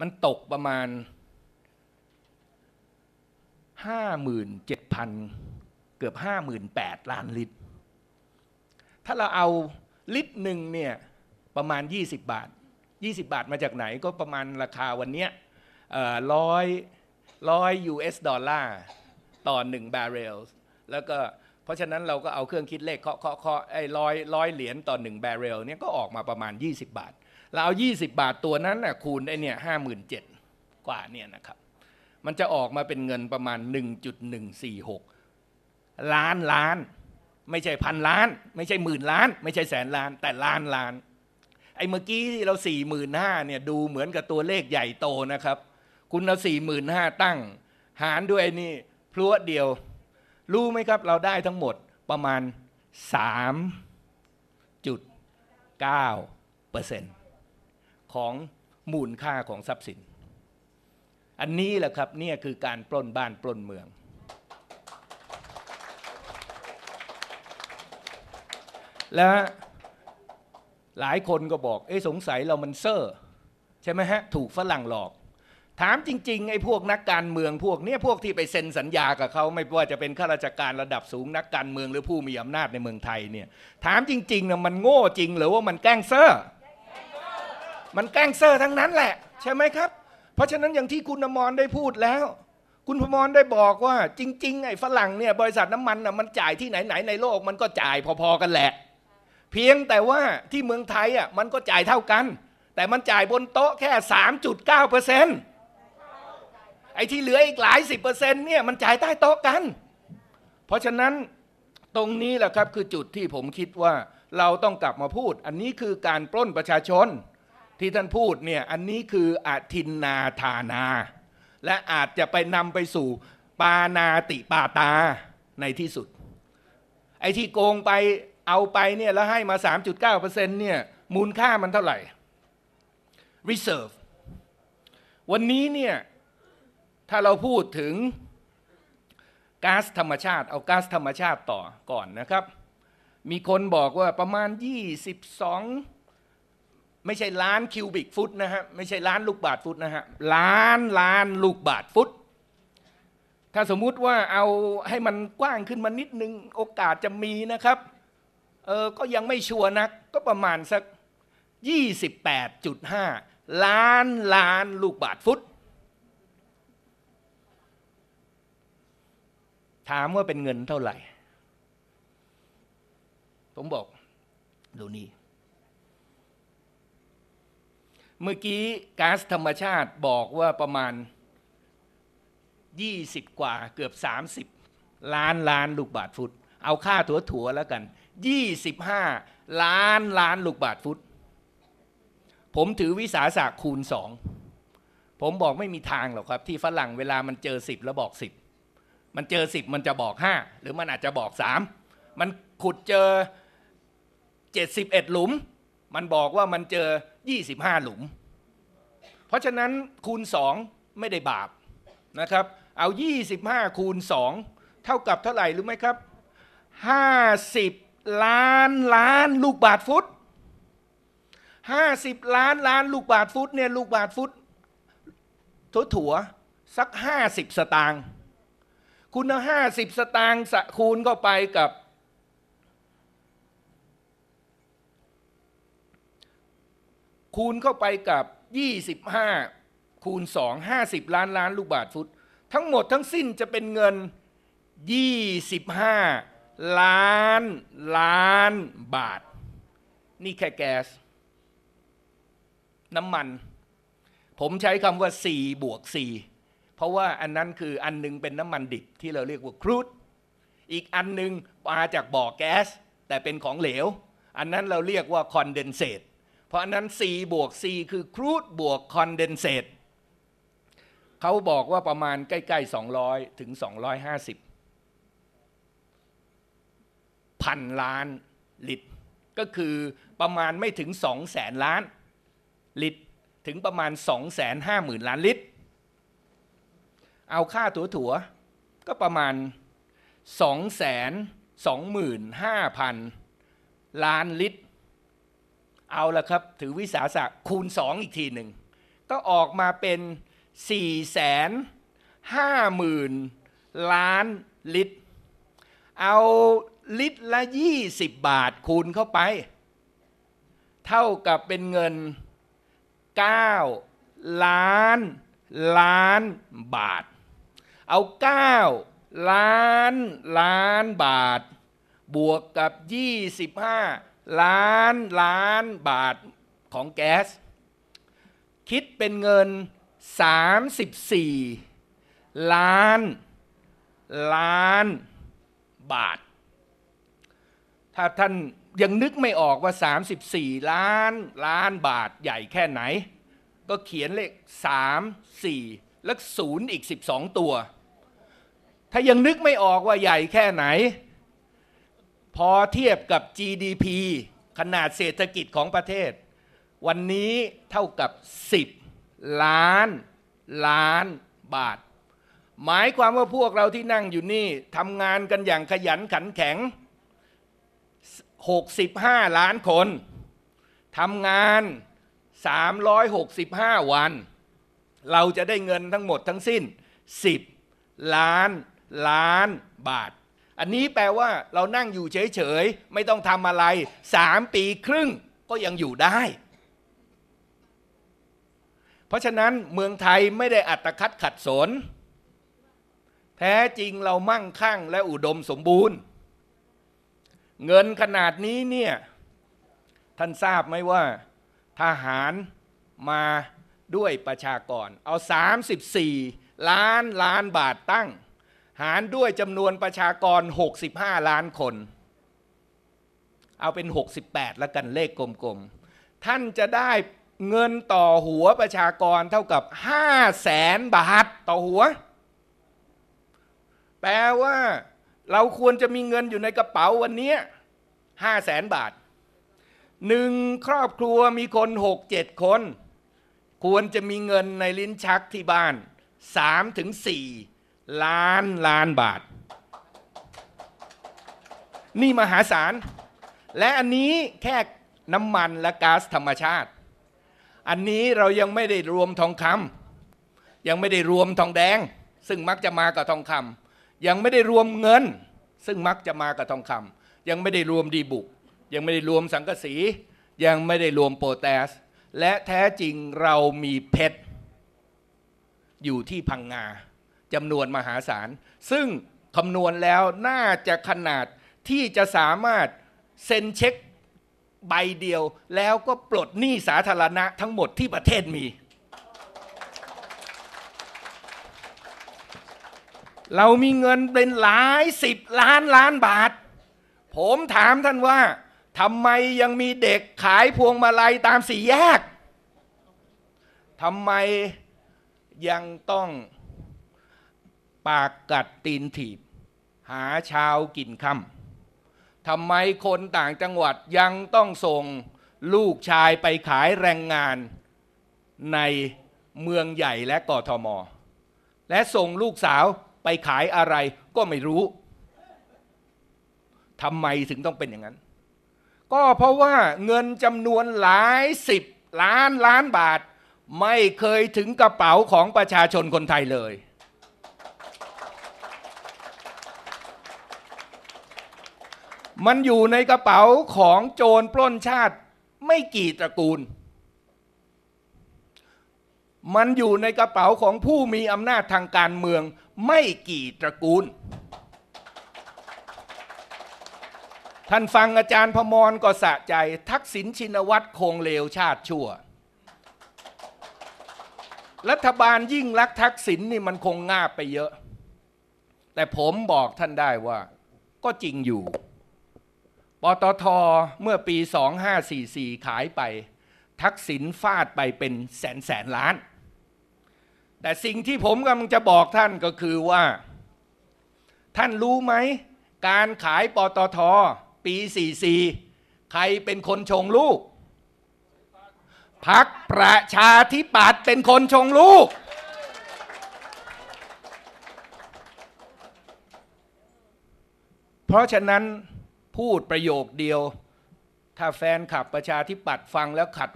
มันตกประมาณห้าหมื่นเจ็ดพันเกือบห้าหมื่นแปดล้านลิตร ถ้าเราเอาลิตรหนึ่งเนี่ยประมาณ 20 บาท 20 บาทมาจากไหนก็ประมาณราคาวันเนี้ยร้อยร้อย US ดอลลาร์ต่อ1บาร์เรลแล้วก็เพราะฉะนั้นเราก็เอาเครื่องคิดเลขเคาะเคาะเคาะไอ้ร้อยร้อยเหรียญต่อ1บาร์เรลเนี่ยก็ออกมาประมาณ 20 บาท เราเอา 20 บาทตัวนั้นนะคูณไอ้เนี่ยห้าหมื่นเจ็ดกว่าเนี่ยนะครับ มันจะออกมาเป็นเงินประมาณ 1.146 ล้านล้าน ไม่ใช่พันล้าน ไม่ใช่หมื่นล้าน ไม่ใช่แสนล้าน แต่ล้านล้าน ไอ้เมื่อกี้ที่เราสี่หมื่นห้าเนี่ยดูเหมือนกับตัวเลขใหญ่โตนะครับ คุณเอาสี่หมื่นห้าตั้ง หารด้วยนี่พลวดเดียว รู้ไหมครับเราได้ทั้งหมดประมาณ 3.9เปอร์เซ็นต์ ของมูลค่าของทรัพย์สิน อันนี้แหละครับเนี่ยคือการปล้นบ้านปล้นเมือง และหลายคนก็บอก เอ้สงสัยเรามันเซอร์ใช่ไหมฮะ ถูกฝรั่งหลอก ถามจริงๆไอ้พวกนักการเมืองพวกเนี้ยพวกที่ไปเซ็นสัญญากับเขาไม่ว่าจะเป็นข้าราชการระดับสูงนักการเมืองหรือผู้มีอำนาจในเมืองไทยเนี่ยถามจริงๆนะมันโง่จริงหรือว่ามันแกล้งเซอร์ มันแกล้งเซอร์ทั้งนั้นแหละ ใช่ไหมครับ เพราะฉะนั้นอย่างที่คุณอมรได้พูดแล้ว คุณพมรได้บอกว่า จริง ๆ ไอ้ฝรั่งเนี่ยบริษัทน้ำมันน่ะมันจ่ายที่ไหนๆในโลก มันก็จ่ายพอๆกันแหละ เพียงแต่ว่าที่เมืองไทยอะมันก็จ่ายเท่ากัน แต่มันจ่ายบนโต๊ะแค่ 3.9เปอร์เซ็นต์ไอ้ที่เหลืออีกหลายสิบเปอร์เซ็นต์เนี่ยมันจ่ายใต้โต๊ะกัน เพราะฉะนั้นตรงนี้แหละครับคือจุดที่ผมคิดว่าเราต้องกลับมาพูด อันนี้คือการปล้นประชาชน ที่ท่านพูดเนี่ยอันนี้คืออาทินนาธานา และอาจจะไปนำไปสู่ปานาติปาตาในที่สุด ไอ้ที่โกงไปเอาไปเนี่ยแล้วให้มา 3.9%เนี่ยมูลค่ามันเท่าไหร่ reserve วันนี้เนี่ยถ้าเราพูดถึงก๊าซธรรมชาติ เอาก๊าซธรรมชาติต่อก่อนนะครับ มีคนบอกว่าประมาณ 22 ไม่ใช่ล้านคิวบิกฟุตนะฮะไม่ใช่ล้านลูกบาทฟุตนะฮะล้านล้านลูกบาทฟุต ถ้าสมมุติว่าเอาให้มันกว้างขึ้นมานิดนึงโอกาสจะมีนะครับเออก็ยังไม่ชัวร์นักก็ประมาณสัก 28.5 ล้านล้านลูกบาทฟุต ถามว่าเป็นเงินเท่าไหร่ ผมบอกดูนี่ เมื่อกี้ก๊าซธรรมชาติบอกว่าประมาณ 20 กว่าเกือบ 30 ล้านล้านลูกบาทฟุต เอาค่าถัวถัวแล้วกัน 25 ล้านล้านลูกบาทฟุต ผมถือวิสาสะคูณสองผมบอกไม่มีทางหรอกครับ ที่ฝรั่งเวลามันเจอ 10 แล้วบอก 10 มันเจอ 10 มันจะบอก 5 หรือมันอาจจะบอก 3 มันขุดเจอ 71 หลุม มันบอกว่ามันเจอ 25 หลุม เพราะฉะนั้นคูณ 2 ไม่ได้บาปนะครับ เอา 25 คูณ 2 เท่ากับเท่าไหร่รู้ไหมครับ 50 ล้านล้านลูกบาทฟุต 50 ล้านล้านลูกบาทฟุตเนี่ยลูกบาทฟุตถัวถัวสัก 50 สตางค์คุณเอา50 สตางค์คูณเข้าไปกับ คูณเข้าไปกับ 25 คูณ 2 50 ล้านล้านลูกบาทฟุต ทั้งหมดทั้งสิ้นจะเป็นเงิน 25 ล้านล้านบาท นี่แค่แก๊สน้ำมัน ผมใช้คำว่า 4 บวก 4 เพราะว่าอันนั้นคืออันนึงเป็นน้ำมันดิบที่เราเรียกว่าครูดอีกอันนึงมาจากบ่อแก๊ส แต่เป็นของเหลว อันนั้นเราเรียกว่าคอนเดนเซต เพราะนั้น4บวก4คือครูดบวกคอนเดนเซตเขาบอกว่าประมาณใกล้ๆ 200 ถึง 250 พันล้านลิตร ก็คือประมาณไม่ถึง2แสนล้านลิตร ถึงประมาณ 2 5 0 0 0 0 ล้านลิตร เอาค่าถัวถัวก็ประมาณ 2 2 5 0 0 0 ล้านลิตร เอาละครับ ถือวิสาสะคูณ 2 อีกทีหนึ่ง ก็ออกมาเป็น4แสนห้าหมื่นล้านลิตร เอาลิตรละ 20 บาทคูณเข้าไป เท่ากับเป็นเงิน 9 ล้านล้านบาท เอา 9 ล้านล้านบาท บวกกับ 25 ล้านล้านบาทของแก๊ส คิดเป็นเงิน 34 ล้าน ล้านบาท ถ้าท่านยังนึกไม่ออกว่า 34 ล้านล้านบาทใหญ่แค่ไหน ก็เขียนเลข 3 4 แล้วศูนย์อีก 12 ตัว ถ้ายังนึกไม่ออกว่าใหญ่แค่ไหน พอเทียบกับ GDP ขนาดเศรษฐกิจของประเทศ วันนี้เท่ากับ 10 ล้านล้านบาท หมายความว่าพวกเราที่นั่งอยู่นี่ทำงานกันอย่างขยันขันแข็ง 65 ล้านคนทำงาน 365 วัน เราจะได้เงินทั้งหมดทั้งสิ้น 10 ล้านล้านบาท อันนี้แปลว่าเรานั่งอยู่เฉยๆ ไม่ต้องทำอะไร3ปีครึ่งก็ยังอยู่ได้ เพราะฉะนั้นเมืองไทยไม่ได้อัตคัดขัดสน แท้จริงเรามั่งคั่งและอุดมสมบูรณ์ เงินขนาดนี้เนี่ย ท่านทราบไหมว่าทหารมาด้วยประชากร เอา 34 ล้านล้านบาทตั้ง หารด้วยจำนวนประชากร 65 ล้านคน เอาเป็น 68 แล้วกันเลขกลมๆ ท่านจะได้เงินต่อหัวประชากรเท่ากับ5แสนบาทต่อหัว แปลว่าเราควรจะมีเงินอยู่ในกระเป๋าวันนี้ห้าแสนบาทหนึ่งครอบครัวมีคนหกเจ็ดคน ควรจะมีเงินในลิ้นชักที่บ้านสามถึงสี่ ล้านล้านบาท นี่มหาศาล และอันนี้แค่น้ำมันและก๊าซธรรมชาติ อันนี้เรายังไม่ได้รวมทองคำยังไม่ได้รวมทองแดง ซึ่งมักจะมากับทองคำยังไม่ได้รวมเงิน ซึ่งมักจะมากับทองคำยังไม่ได้รวมดีบุก ยังไม่ได้รวมสังกะสี ยังไม่ได้รวมโปรแตส และแท้จริงเรามีเพชรอยู่ที่พังงา จำนวนมหาศาล ซึ่งคำนวณแล้วน่าจะขนาดที่จะสามารถเซ็นเช็คใบเดียว แล้วก็ปลดหนี้สาธารณะทั้งหมดที่ประเทศมี เรามีเงินเป็นหลายสิบล้านล้านบาท ผมถามท่านว่าทำไมยังมีเด็กขายพวงมาลัยตามสี่แยกทำไมยังต้อง ปากกัดตีนถีบ หาเช้ากินค่ำทำไมคนต่างจังหวัดยังต้องส่งลูกชายไปขายแรงงานในเมืองใหญ่และกทม และส่งลูกสาวไปขายอะไรก็ไม่รู้ทำไมถึงต้องเป็นอย่างนั้น ก็เพราะว่าเงินจำนวนหลายสิบล้านล้านบาท ไม่เคยถึงกระเป๋าของประชาชนคนไทยเลย มันอยู่ในกระเป๋าของโจรปล้นชาติไม่กี่ตระกูล มันอยู่ในกระเป๋าของผู้มีอำนาจทางการเมืองไม่กี่ตระกูล ท่านฟังอาจารย์พมรก็สะใจ ทักษิณชินวัตรคงเลวชาติชั่ว รัฐบาลยิ่งรักทักษิณนนี่มันคงง่าบไปเยอะ แต่ผมบอกท่านได้ว่าก็จริงอยู่ ปตทเมื่อปี 2544 ขายไป ทักษิณฟาดไปเป็นแสนแสนล้าน แต่สิ่งที่ผมกำลังจะบอกท่านก็คือว่า ท่านรู้ไหม การขายปตทปี 44 ใครเป็นคนชงลูกพักประชาธิปัตย์เป็นคนชงลูก เพราะฉะนั้น พูดประโยคเดียว ถ้าแฟนขับประชาธิปัตย์ฟังแล้วขัด